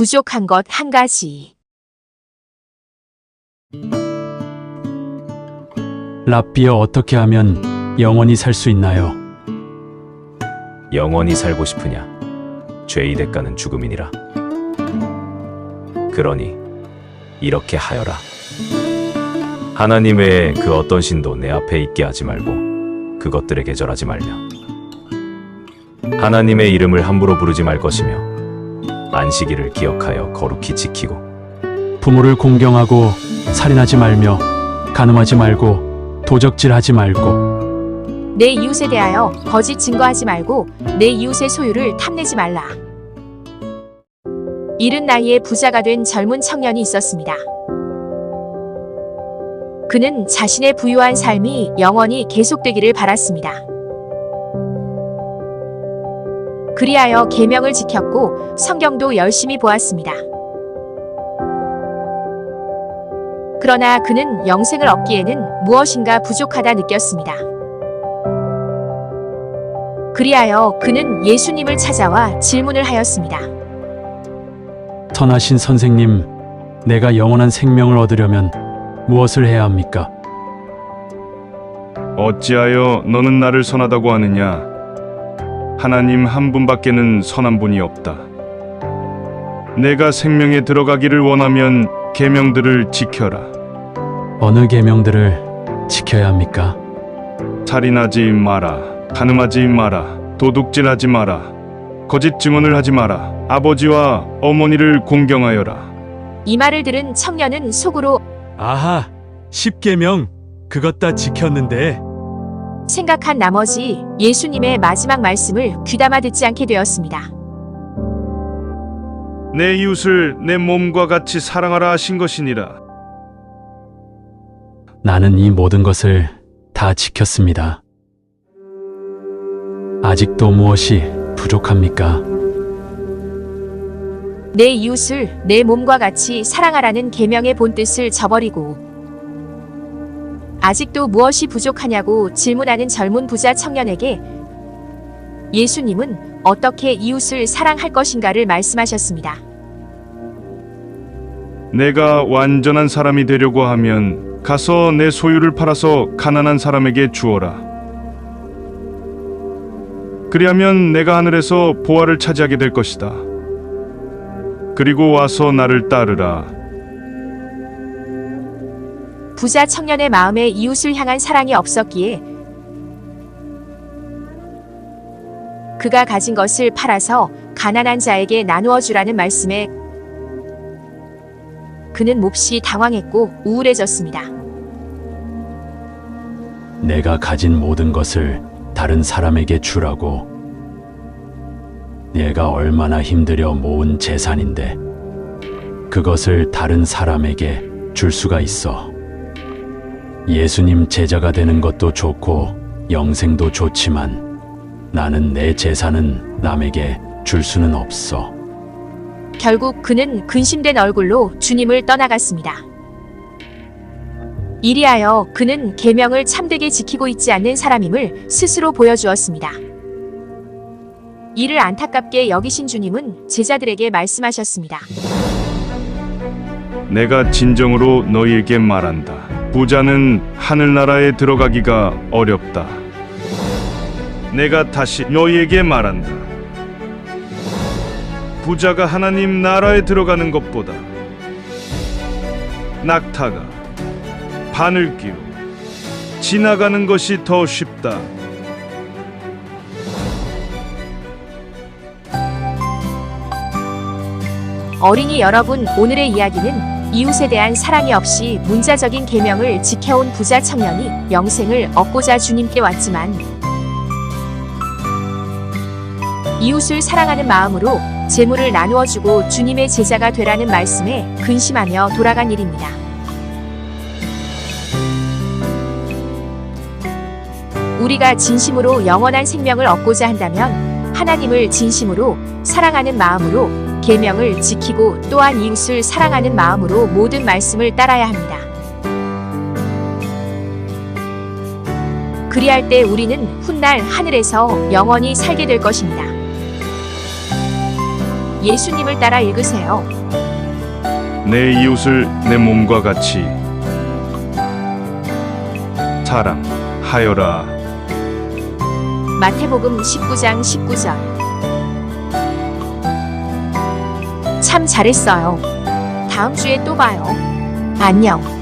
부족한 것 한 가지. 랍비여 어떻게 하면 영원히 살 수 있나요? 영원히 살고 싶으냐? 죄의 대가는 죽음이니라. 그러니 이렇게 하여라. 하나님 외에 그 어떤 신도 내 앞에 있게 하지 말고 그것들에게 절하지 말며 하나님의 이름을 함부로 부르지 말 것이며 안식일을 기억하여 거룩히 지키고 부모를 공경하고 살인하지 말며 간음하지 말고 도적질하지 말고 내 이웃에 대하여 거짓 증거하지 말고 내 이웃의 소유를 탐내지 말라. 이른 나이에 부자가 된 젊은 청년이 있었습니다. 그는 자신의 부유한 삶이 영원히 계속되기를 바랐습니다. 그리하여 계명을 지켰고 성경도 열심히 보았습니다. 그러나 그는 영생을 얻기에는 무엇인가 부족하다 느꼈습니다. 그리하여 그는 예수님을 찾아와 질문을 하였습니다. 선하신 선생님, 내가 영원한 생명을 얻으려면 무엇을 해야 합니까? 어찌하여 너는 나를 선하다고 하느냐? 하나님 한 분밖에는 선한 분이 없다. 내가 생명에 들어가기를 원하면 계명들을 지켜라. 어느 계명들을 지켜야 합니까? 살인하지 마라. 간음하지 마라. 도둑질하지 마라. 거짓 증언을 하지 마라. 아버지와 어머니를 공경하여라. 이 말을 들은 청년은 속으로 아하, 십계명 그것 다 지켰는데 생각한 나머지 예수님의 마지막 말씀을 귀담아 듣지 않게 되었습니다. 내 이웃을 내 몸과 같이 사랑하라 하신 것이니라. 나는 이 모든 것을 다 지켰습니다. 아직도 무엇이 부족합니까? 내 이웃을 내 몸과 같이 사랑하라는 계명의 본뜻을 저버리고 아직도 무엇이 부족하냐고 질문하는 젊은 부자 청년에게 예수님은 어떻게 이웃을 사랑할 것인가를 말씀하셨습니다. 내가 완전한 사람이 되려고 하면 가서 내 소유를 팔아서 가난한 사람에게 주어라. 그리하면 내가 하늘에서 보화를 차지하게 될 것이다. 그리고 와서 나를 따르라. 부자 청년의 마음에 이웃을 향한 사랑이 없었기에 그가 가진 것을 팔아서 가난한 자에게 나누어 주라는 말씀에 그는 몹시 당황했고 우울해졌습니다. 내가 가진 모든 것을 다른 사람에게 주라고. 내가 얼마나 힘들여 모은 재산인데 그것을 다른 사람에게 줄 수가 있어. 예수님 제자가 되는 것도 좋고 영생도 좋지만 나는 내 재산은 남에게 줄 수는 없어. 결국 그는 근심된 얼굴로 주님을 떠나갔습니다. 이리하여 그는 계명을 참되게 지키고 있지 않는 사람임을 스스로 보여주었습니다. 이를 안타깝게 여기신 주님은 제자들에게 말씀하셨습니다. 내가 진정으로 너희에게 말한다. 부자는 하늘나라에 들어가기가 어렵다. 내가 다시 너희에게 말한다. 부자가 하나님 나라에 들어가는 것보다 낙타가 바늘 끼로 지나가는 것이 더 쉽다. 어린이 여러분, 오늘의 이야기는 이웃에 대한 사랑이 없이 문자적인 계명을 지켜온 부자 청년이 영생을 얻고자 주님께 왔지만 이웃을 사랑하는 마음으로 재물을 나누어 주고 주님의 제자가 되라는 말씀에 근심하며 돌아간 일입니다. 우리가 진심으로 영원한 생명을 얻고자 한다면 하나님을 진심으로 사랑하는 마음으로 계명을 지키고 또한 이웃을 사랑하는 마음으로 모든 말씀을 따라야 합니다. 그리할 때 우리는 훗날 하늘에서 영원히 살게 될 것입니다. 예수님을 따라 읽으세요. 내 이웃을 내 몸과 같이 사랑하여라. 마태복음 19장 19절 참 잘했어요. 다음 주에 또 봐요. 안녕.